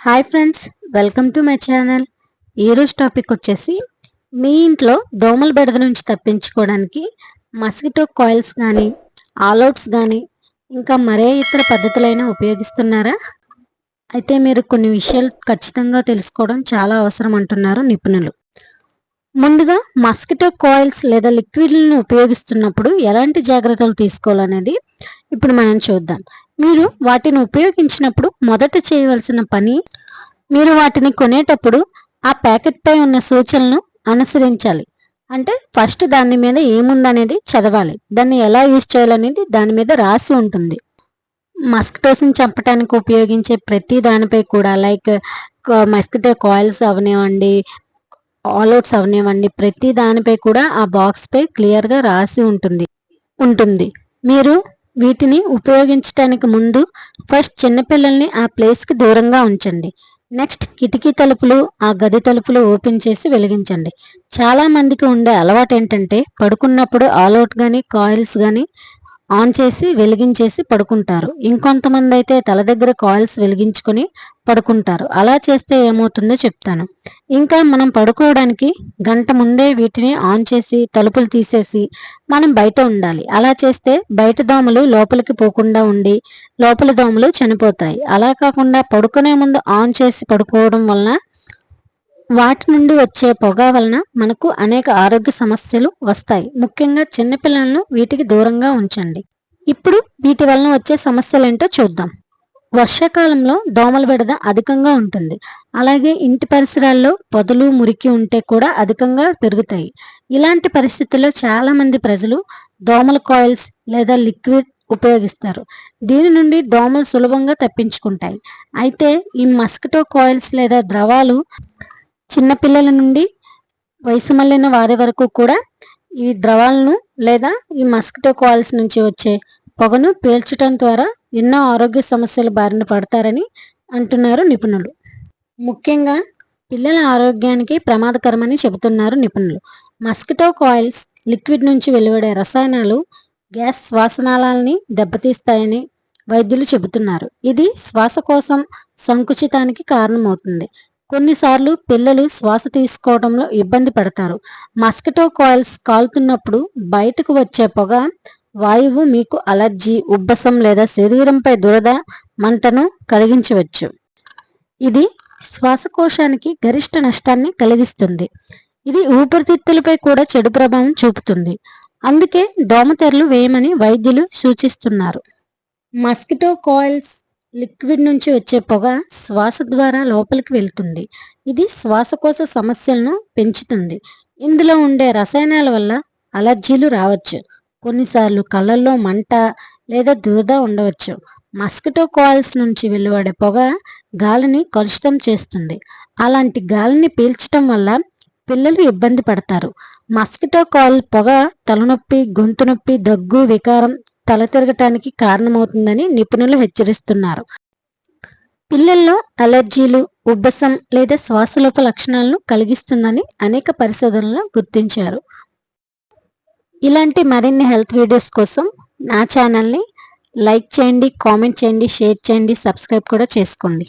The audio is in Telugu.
Hi friends welcome to my channel. ఈరోజు టాపిక్ వచ్చేసి మీ ఇంట్లో దోమల బెడద నుంచి తప్పించుకోవడానికి మస్కిటో కాయిల్స్ కానీ ఆల్అవుట్స్ కానీ ఇంకా మరే ఇతర పద్ధతులైనా ఉపయోగిస్తున్నారా? అయితే మీరు కొన్ని విషయాలు ఖచ్చితంగా తెలుసుకోవడం చాలా అవసరం అంటున్నారు నిపుణులు. ముందుగా మస్కిటో కాయిల్స్ లేదా లిక్విడ్లను ఉపయోగిస్తున్నప్పుడు ఎలాంటి జాగ్రత్తలు తీసుకోవాలనేది ఇప్పుడు మనం చూద్దాం. మీరు వాటిని ఉపయోగించినప్పుడు మొదట చేయవలసిన పని మీరు వాటిని కొనేటప్పుడు ఆ ప్యాకెట్ పై ఉన్న సూచనలను అనుసరించాలి. అంటే ఫస్ట్ దాని మీద ఏముందనేది చదవాలి. దాన్ని ఎలా యూజ్ చేయాలనేది దాని మీద రాసి ఉంటుంది. మస్కిటోస్ని చంపడానికి ఉపయోగించే ప్రతి దానిపై కూడా లైక్ మస్కిటో కాయిల్స్ అవనివ్వండి ఆల్అవుట్స్ అవనివ్వండి. ప్రతి దానిపై కూడా ఆ బాక్స్ పై క్లియర్గా రాసి ఉంటుంది. ఉంటుంది. మీరు వీటిని ఉపయోగించడానికి ముందు ఫస్ట్ చిన్నపిల్లల్ని ఆ ప్లేస్కి దూరంగా ఉంచండి. నెక్స్ట్ కిటికీ తలుపులు ఆ గది తలుపులు ఓపెన్ చేసి వెలిగించండి. చాలా మందికి ఉండే అలవాటు ఏంటంటే పడుకున్నప్పుడు ఆల్అవుట్ కానీ కాయిల్స్ కానీ ఆన్ చేసి వెలిగించేసి పడుకుంటారు. ఇంకొంతమంది అయితే తల దగ్గర కాయిల్స్ వెలిగించుకొని పడుకుంటారు. అలా చేస్తే ఏమవుతుందో చెప్తాను. ఇంకా మనం పడుకోవడానికి గంట ముందే వీటిని ఆన్ చేసి తలుపులు తీసేసి మనం బయట ఉండాలి. అలా చేస్తే బయట దోమలు లోపలికి పోకుండా ఉండి లోపల దోమలు చనిపోతాయి. అలా కాకుండా పడుకునే ముందు ఆన్ చేసి పడుకోవడం వలన వాటి నుండి వచ్చే పొగ వలన మనకు అనేక ఆరోగ్య సమస్యలు వస్తాయి. ముఖ్యంగా చిన్నపిల్లలను వీటికి దూరంగా ఉంచండి. ఇప్పుడు వీటి వలన వచ్చే సమస్యలు ఏంటో చూద్దాం. వర్షాకాలంలో దోమల విడద అధికంగా ఉంటుంది. అలాగే ఇంటి పరిసరాల్లో పొదలు మురికి ఉంటే కూడా అధికంగా పెరుగుతాయి. ఇలాంటి పరిస్థితుల్లో చాలా మంది ప్రజలు దోమల కాయిల్స్ లేదా లిక్విడ్ ఉపయోగిస్తారు. దీని నుండి దోమలు సులభంగా తప్పించుకుంటాయి. అయితే ఈ మస్కిటో కాయిల్స్ లేదా ద్రవాలు చిన్నపిల్లల నుండి వయసు మళ్ళిన వారి వరకు కూడా ఈ ద్రవాలను లేదా ఈ మస్కిటో కాయిల్స్ నుంచి వచ్చే పొగను పీల్చడం ద్వారా ఎన్నో ఆరోగ్య సమస్యలు బారిన పడతారని అంటున్నారు నిపుణులు. ముఖ్యంగా పిల్లల ఆరోగ్యానికి ప్రమాదకరమని చెబుతున్నారు నిపుణులు. మస్కిటో కాయిల్స్ లిక్విడ్ నుంచి వెలువడే రసాయనాలు గ్యాస్ శ్వాసనాళాలని దెబ్బతీస్తాయని వైద్యులు చెబుతున్నారు. ఇది శ్వాస కోసం సంకుచితానికి కారణమవుతుంది. కొన్నిసార్లు పిల్లలు శ్వాస తీసుకోవడంలో ఇబ్బంది పడతారు. మస్కిటో కాయిల్స్ కాలుతున్నప్పుడు బయటకు వచ్చే పొగ వాయువు మీకు అలర్జీ ఉబ్బసం లేదా శరీరంపై దురద మంటను కలిగించవచ్చు. ఇది శ్వాసకోశానికి గరిష్ట నష్టాన్ని కలిగిస్తుంది. ఇది ఊపిరితిత్తులపై కూడా చెడు ప్రభావం చూపుతుంది. అందుకే దోమతెరలు వేయమని వైద్యులు సూచిస్తున్నారు. మస్కిటో కాయిల్స్ లిక్విడ్ నుంచి వచ్చే పొగ శ్వాస ద్వారా లోపలికి వెళ్తుంది. ఇది శ్వాసకోశ సమస్యలను పెంచుతుంది. ఇందులో ఉండే రసాయనాల వల్ల అలర్జీలు రావచ్చు. కొన్నిసార్లు కళ్ళల్లో మంట లేదా దురద ఉండవచ్చు. మస్కిటో కాయిల్స్ నుంచి వెలువడే పొగ గాలిని కలుషితం చేస్తుంది. అలాంటి గాలిని పీల్చడం వల్ల పిల్లలు ఇబ్బంది పడతారు. మస్కిటో కాయిల్ పొగ తలనొప్పి గొంతు నొప్పి దగ్గు వికారం తల తిరగటానికి కారణమవుతుందని నిపుణులు హెచ్చరిస్తున్నారు. పిల్లల్లో అలర్జీలు ఉబ్బసం లేదా శ్వాసలోప లక్షణాలను కలిగిస్తుందని అనేక పరిశోధనలు గుర్తించారు. ఇలాంటి మరిన్ని హెల్త్ వీడియోస్ కోసం నా ఛానల్ని లైక్ చేయండి కామెంట్ చేయండి షేర్ చేయండి సబ్స్క్రైబ్ కూడా చేసుకోండి.